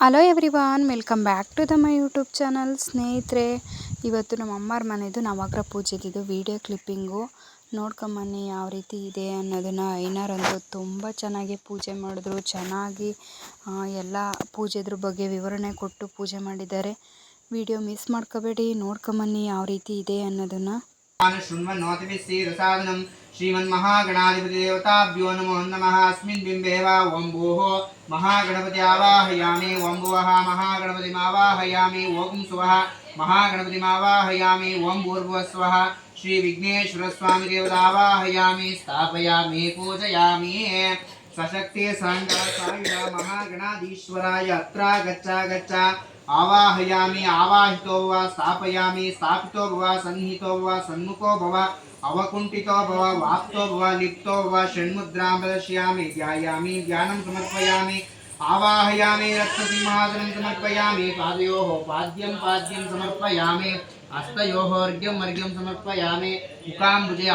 Hello everyone welcome back to the my YouTube channel ಸ್ನೇಹಿತರೆ, ಇವತ್ತು ನಮ್ಮ ಅಮ್ಮರ ಮನೆಯದು ನವಗ್ರ ಪೂಜೆದಿದ್ದು ವಿಡಿಯೋ ಕ್ಲಿಪ್ಪಿಂಗು ನೋಡ್ಕೊಂಬನ್ನಿ ಯಾವ ರೀತಿ ಇದೆ ಅನ್ನೋದನ್ನು. ಐನಾರಂತೂ ತುಂಬ ಚೆನ್ನಾಗಿ ಪೂಜೆ ಮಾಡಿದ್ರು. ಚೆನ್ನಾಗಿ ಎಲ್ಲ ಪೂಜೆದ್ರ ಬಗ್ಗೆ ವಿವರಣೆ ಕೊಟ್ಟು ಪೂಜೆ ಮಾಡಿದ್ದಾರೆ. ವಿಡಿಯೋ ಮಿಸ್ ಮಾಡ್ಕೋಬೇಡಿ ನೋಡ್ಕೊಂಬನ್ನಿ ಯಾವ ರೀತಿ ಇದೆ ಅನ್ನೋದನ್ನು. शृण्वन्नोतिभिस्सीदसादनं श्रीमन्महागणाधिपतिदेवताभ्यो नमो नमः। अस्मिन् बिम्बे वा ॐ भोः महागणपति आवाहयामि। ॐ भुवः महागणपतिमावाहयामि। ॐ सुवः महागणपतिमावाहयामि। ॐ भूर्भुवस्वः श्रीविघ्नेश्वरस्वामिदेवतावाहयामि। स्थापयामि, पूजयामि। सशक्ति साङ्गासाय महागणाधीश्वराय अत्र गच्छ गच्छ आवाहयामि, आवाहितो वा, स्थापयामि, स्थापितो भव, सन्निहितो भव, सन्मुखो भव, अवकुण्ठितो भव, वाप्तो भव, लिप्तो भव, षण्मुद्रां प्रदर्शयामि, ध्यायामि, ध्यानं समर्पयामि, आवाहयामि रत्नसिंहासनं समर्पयामि, पादयोः पाद्यं पाद्यं समर्पयामि। हस्तयोः अर्घ्यम् समर्पयामे समर्पयामि मुखाम्बुजे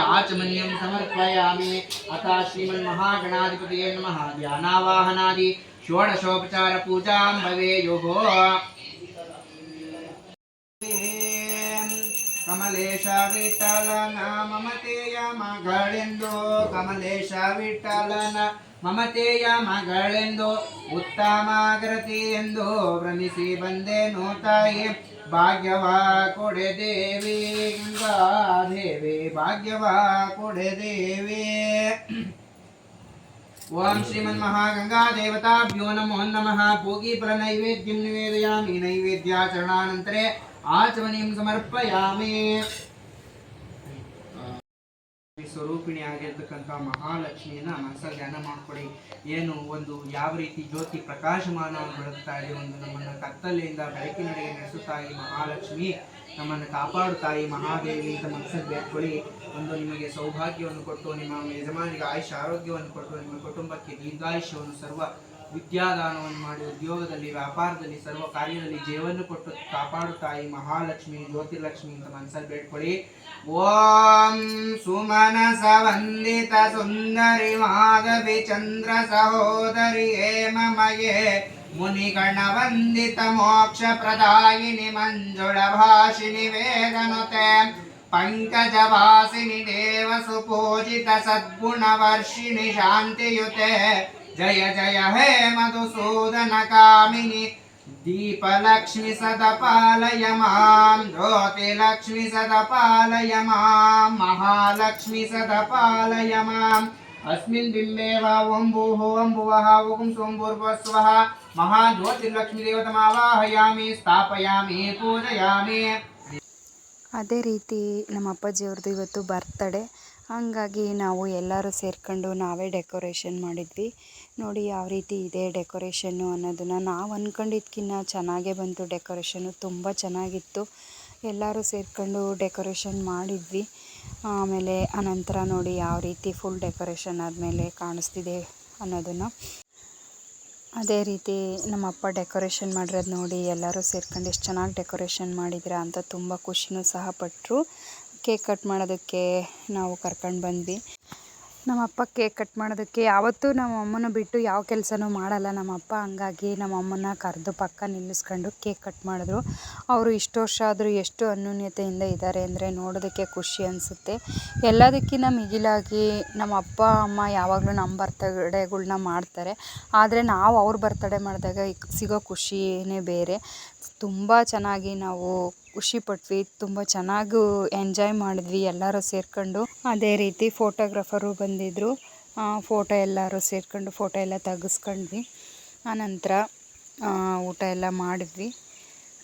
समर्पयामे। अतः श्रीमन्महागणाधिपतये नमः। ध्यानावाहनादि षोडशोपचारपूजां भवेयुः ಕಮಲೇಶ ವಿಠಲನ ಮಮತೆಯ ಮಗಳೆಂದು, ಕಮಲೇಶ ವಿಠಲನ ಮಮತೆಯ ಮಗಳೆಂದು ಉತ್ತಮಾಗ್ರತಿ ಎಂದು ಭ್ರಮಿಸಿ ಬಂದೆನು ತಾಯಿ. ಭಾಗ್ಯವ ಕೊಡೆ ದೇವಿ ಗಂಗಾದೇವಿ, ಭಾಗ್ಯವ ಕೊಡೆ ದೇವಿ ಓಂ ಶ್ರೀಮನ್ಮಹಾಗಂಗಾದೇವತಾಭ್ಯೋ ನಮೋ ನಮಃ. ಭೋಗೀಫಲನೈವೇದ್ಯಂ ನಿವೇದಯಾಮಿ ನೈವೇದ್ಯಾಚರಣಾನಂತರೆ. ಆಚಮನೀಂ ಸಮರ್ಪಯಾಮಿ. ಸ್ವರೂಪಿಣಿ ಆಗಿರ್ತಕ್ಕಂಥ ಮಹಾಲಕ್ಷ್ಮಿಯನ್ನ ಮನಸ್ಸಲ್ಲಿ ಧ್ಯಾನ ಮಾಡ್ಕೊಡಿ. ಏನು ಒಂದು ಯಾವ ರೀತಿ ಜ್ಯೋತಿ ಪ್ರಕಾಶಮಾನ ಬೆಳಗ್ತಾ ಇದೆ, ಒಂದು ನಮ್ಮನ್ನ ಕತ್ತಲೆಯಿಂದ ಬೆಳಕಿನಡೆಗೆ ನಡೆಸುತ್ತಾ ಈ ಮಹಾಲಕ್ಷ್ಮಿ ನಮ್ಮನ್ನು ಕಾಪಾಡುತ್ತಾ ಈ ಮಹಾದೇವಿ ಅಂತ ಮನಸ್ಸಲ್ಲಿ ಬೇಡ್ಕೊಳ್ಳಿ ಒಂದು ನಿಮಗೆ ಸೌಭಾಗ್ಯವನ್ನು ಕೊಟ್ಟು, ನಿಮ್ಮ ಯಜಮಾನಿಗೆ ಆಯುಷ ಆರೋಗ್ಯವನ್ನು ಕೊಟ್ಟು, ನಿಮ್ಮ ಕುಟುಂಬಕ್ಕೆ ದೀರ್ಘಾಯುಷ್ಯವನ್ನು ಸರ್ವ ವಿದ್ಯಾದಾನವನ್ನು ಮಾಡಿ ಉದ್ಯೋಗದಲ್ಲಿ, ವ್ಯಾಪಾರದಲ್ಲಿ, ಸರ್ವ ಕಾರ್ಯದಲ್ಲಿ ಜೀವವನ್ನು ಕೊಟ್ಟು ಕಾಪಾಡುತ್ತಾಯಿ ಮಹಾಲಕ್ಷ್ಮಿ, ಜ್ಯೋತಿರ್ಲಕ್ಷ್ಮಿ ಅಂತ ಮನಸ್ಸಲ್ಲಿ ಬೇಡ್ಕೊಳ್ಳಿ. ಓಂ ಸುಮನ ಸವಂದಿತ ಸುಂದರಿ ಮಾಧವಿ ಚಂದ್ರ ಸಹೋದರಿ ಹೇಮಮಯೇ ಮುನಿಗಣ ವಂದಿತ ಮೋಕ್ಷ ಪ್ರದಾಯಿನಿ ಮಂಜುಳ ಭಾಷಿಣಿ ವೇದನುತೆ. ಪಂಕಜವಾಸಿನಿ ದೇವ ಸುಪೂಜಿತ ಸದ್ಗುಣ ವರ್ಷಿಣಿ ಶಾಂತಿಯುತೆ. ಜಯ ಜಯ ಹೇ ಮಧುಸೂದನ ಕಾಮಿನಿ. ದೀಪಲಕ್ಷ್ಮಿ ಸದ ಪಾಲಯ ಮಾಂ. ಜ್ಯೋತಿ ಜ್ಯೋತಿಲಕ್ಷ್ಮಿ ಸದ ಪಾಲಯ ಮಾಂ. ಮಹಾಲಕ್ಷ್ಮಿ ಸದ ಪಾಲಯ ಮಾಂ. ಅಸ್ಮಿನ್ ಬಿಂಬೆ ವಾ ಓಂ ಭೂಹೋ ಅಂಬುವಃ ಓಂ ಸೋಂಭೂರ್ವಸ್ವಃ ಮಹಾಜ್ಯೋತಿರ್ಲಕ್ಷ್ಮಿ ದೇವತಮಾವಾಹಯಾಮಿ ಸ್ಥಾಪಯಾಮಿ, ಪೂಜಯಾಮಿ. ಅದೇ ರೀತಿ ನಮ್ಮ ಅಪ್ಪಾಜಿಯವ್ರದ್ದು ಇವತ್ತು ಬರ್ತಡೇ ಹಾಗಾಗಿ ನಾವು ಎಲ್ಲರೂ ಸೇರ್ಕೊಂಡು ನಾವೇ ಡೆಕೋರೇಷನ್ ಮಾಡಿದ್ವಿ. ನೋಡಿ ಯಾವ ರೀತಿ ಇದೆ ಡೆಕೋರೇಷನ್ನು ಅನ್ನೋದನ್ನು. ನಾವು ಅಂದ್ಕೊಂಡಿದ್ಕಿನ್ನ ಚೆನ್ನಾಗೇ ಬಂತು ಡೆಕೋರೇಷನ್ನು ತುಂಬ ಚೆನ್ನಾಗಿತ್ತು. ಎಲ್ಲರೂ ಸೇರ್ಕೊಂಡು ಡೆಕೋರೇಷನ್ ಮಾಡಿದ್ವಿ. ಆಮೇಲೆ ಅನಂತರ ನೋಡಿ ಯಾವ ರೀತಿ ಫುಲ್ ಡೆಕೋರೇಷನ್ ಆದಮೇಲೆ ಕಾಣಿಸ್ತಿದೆ ಅನ್ನೋದನ್ನು. ಅದೇ ರೀತಿ ನಮ್ಮಪ್ಪ ಡೆಕೋರೇಷನ್ ಮಾಡಿರೋದು ನೋಡಿ ಎಲ್ಲರೂ ಸೇರ್ಕೊಂಡು ಎಷ್ಟು ಚೆನ್ನಾಗಿ ಡೆಕೋರೇಷನ್ ಮಾಡಿದ್ರೆ ಅಂತ ತುಂಬ ಖುಷಿನೂ ಸಹ ಪಟ್ಟರು ಕೇಕ್ ಕಟ್ ಮಾಡೋದಕ್ಕೆ ನಾವು ಕರ್ಕೊಂಡು ಬಂದ್ವಿ. ನಮ್ಮಪ್ಪ ಕೇಕ್ ಕಟ್ ಮಾಡೋದಕ್ಕೆ ಯಾವತ್ತೂ ನಮ್ಮ ಅಮ್ಮನ ಬಿಟ್ಟು ಯಾವ ಕೆಲಸನೂ ಮಾಡಲ್ಲ. ನಮ್ಮಪ್ಪ ಹಂಗಾಗಿ ನಮ್ಮ ಅಮ್ಮನ ಕರೆದು ಪಕ್ಕ ನಿಲ್ಲಿಸ್ಕೊಂಡು ಕೇಕ್ ಕಟ್ ಮಾಡಿದ್ರು. ಅವರು ಇಷ್ಟು ವರ್ಷ ಆದರೂ ಎಷ್ಟು ಅನ್ಯೂನ್ಯತೆಯಿಂದ ಇದ್ದಾರೆ ಅಂದರೆ ನೋಡೋದಕ್ಕೆ ಖುಷಿ ಅನಿಸುತ್ತೆ. ಎಲ್ಲದಕ್ಕಿಂತ ಮಿಗಿಲಾಗಿ ನಮ್ಮ ಅಪ್ಪ, ಅಮ್ಮ ಯಾವಾಗಲೂ ನಮ್ಮ ಬರ್ತಡೇಗಳ್ನ ಮಾಡ್ತಾರೆ. ಆದರೆ ನಾವು ಅವ್ರ ಬರ್ತಡೇ ಮಾಡಿದಾಗ ಸಿಗೋ ಖುಷಿಯೇ ಬೇರೆ. ತುಂಬ ಚೆನ್ನಾಗಿ ನಾವು ಖುಷಿ ಪಟ್ವಿ. ತುಂಬ ಚೆನ್ನಾಗೂ ಎಂಜಾಯ್ ಮಾಡಿದ್ವಿ ಎಲ್ಲರೂ ಸೇರ್ಕೊಂಡು. ಅದೇ ರೀತಿ ಫೋಟೋಗ್ರಾಫರು ಬಂದಿದ್ದರು ಫೋಟೋ ಎಲ್ಲರೂ ಸೇರ್ಕೊಂಡು ಫೋಟೋ ಎಲ್ಲ ತೆಗೆಸ್ಕೊಂಡ್ವಿ. ಆನಂತರ ಊಟ ಎಲ್ಲ ಮಾಡಿದ್ವಿ.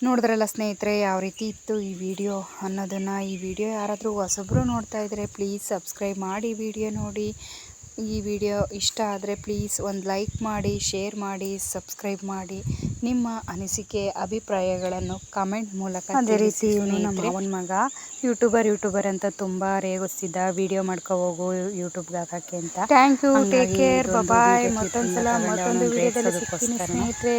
ನೋಡಿದ್ರಲ್ಲ ಸ್ನೇಹಿತರೆ, ಯಾವ ರೀತಿ ಇತ್ತು ಈ ವಿಡಿಯೋ ಅನ್ನೋದನ್ನು ಈ ವಿಡಿಯೋ ಯಾರಾದರೂ ಹೊಸಬ್ರು ನೋಡ್ತಾ ಇದ್ದರೆ ಪ್ಲೀಸ್ ಸಬ್ಸ್ಕ್ರೈಬ್ ಮಾಡಿ ವಿಡಿಯೋ ನೋಡಿ. ಈ ವಿಡಿಯೋ ಇಷ್ಟ ಆದರೆ ಪ್ಲೀಸ್ ಒಂದು ಲೈಕ್ ಮಾಡಿ ಶೇರ್ ಮಾಡಿ ಸಬ್ಸ್ಕ್ರೈಬ್ ಮಾಡಿ. ನಿಮ್ಮ ಅನಿಸಿಕೆ ಅಭಿಪ್ರಾಯಗಳನ್ನು ಕಮೆಂಟ್ ಮೂಲಕ ಅದೇ ರೀತಿ ಇವನು ನಮ್ಮ ಮಾವನ ಮಗ ಯೂಟ್ಯೂಬರ್ ಯೂಟ್ಯೂಬರ್ ಅಂತ ತುಂಬ ರೇಗಿಸ್ತಿದ್ದ ವಿಡಿಯೋ ಮಾಡ್ಕೊ ಹೋಗು ಯೂಟ್ಯೂಬ್ಗೆ ಹಾಕಕ್ಕೆ ಅಂತ. Thank you take care bye ಮತ್ತೊಂದ್ಸಲ ಮತ್ತೊಂದು ವಿಡಿಯೋದಲ್ಲಿ ಸಿಗ್ತೀನಿ ಸ್ನೇಹಿತರೆ.